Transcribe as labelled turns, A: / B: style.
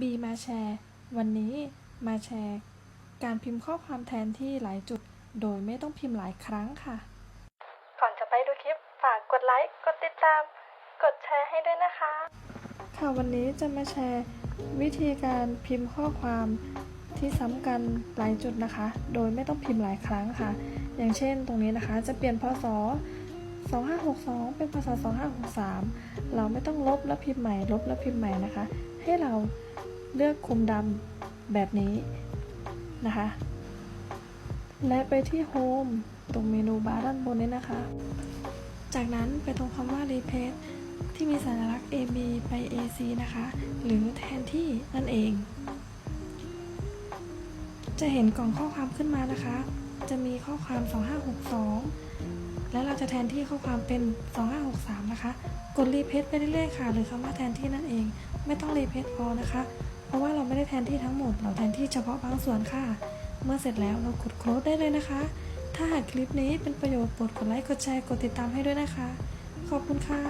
A: บีมาแชร์ วันนี้มาแชร์ การพิมพ์ข้อความแทนที่หลายจุด โดยไม่ต้องพิมพ์หลายครั้งค่ะ ก่อนจะไปดูคลิป ฝากกดไลค์ กดติดตาม กดแชร์ให้ด้วยนะคะ ค่ะวันนี้จะมาแชร์ วิธีการพิมพ์ข้อความที่ซ้ำกันหลายจุดนะคะ โดยไม่ต้องพิมพ์หลายครั้งค่ะ อย่างเช่นตรงนี้นะคะ จะเปลี่ยนพศ2562 เป็นพศ2563 เราไม่ต้องลบแล้วพิมพ์ใหม่ ลบแล้วพิมพ์ใหม่นะคะ ให้เรา เลือกคุมดำแบบนี้นะคะ และไปที่โฮมตรงเมนูบาร์ด้านบนนี้นะคะ จากนั้นไปตรงคำว่า replace ที่มีสัญลักษณ์ AB ไป AC นะคะ หรือแทนที่นั่นเอง จะเห็นกล่องข้อความขึ้นมานะคะ จะมีข้อความ 2562 และเราจะแทนที่ข้อความเป็น 2563 นะคะ กดรีเพสไปเรื่อยๆค่ะ หรือคำว่าแทนที่นั่นเอง ไม่ต้องรีเพสพอนะคะ แทนที่ทั้งหมด เราแทนที่เฉพาะบางส่วนค่ะ เมื่อเสร็จแล้วเรากดโคลดได้เลยนะคะ ถ้าหากคลิปนี้เป็นประโยชน์โปรดกดไลค์กดแชร์กดติดตามให้ด้วยนะคะ ขอบคุณค่ะ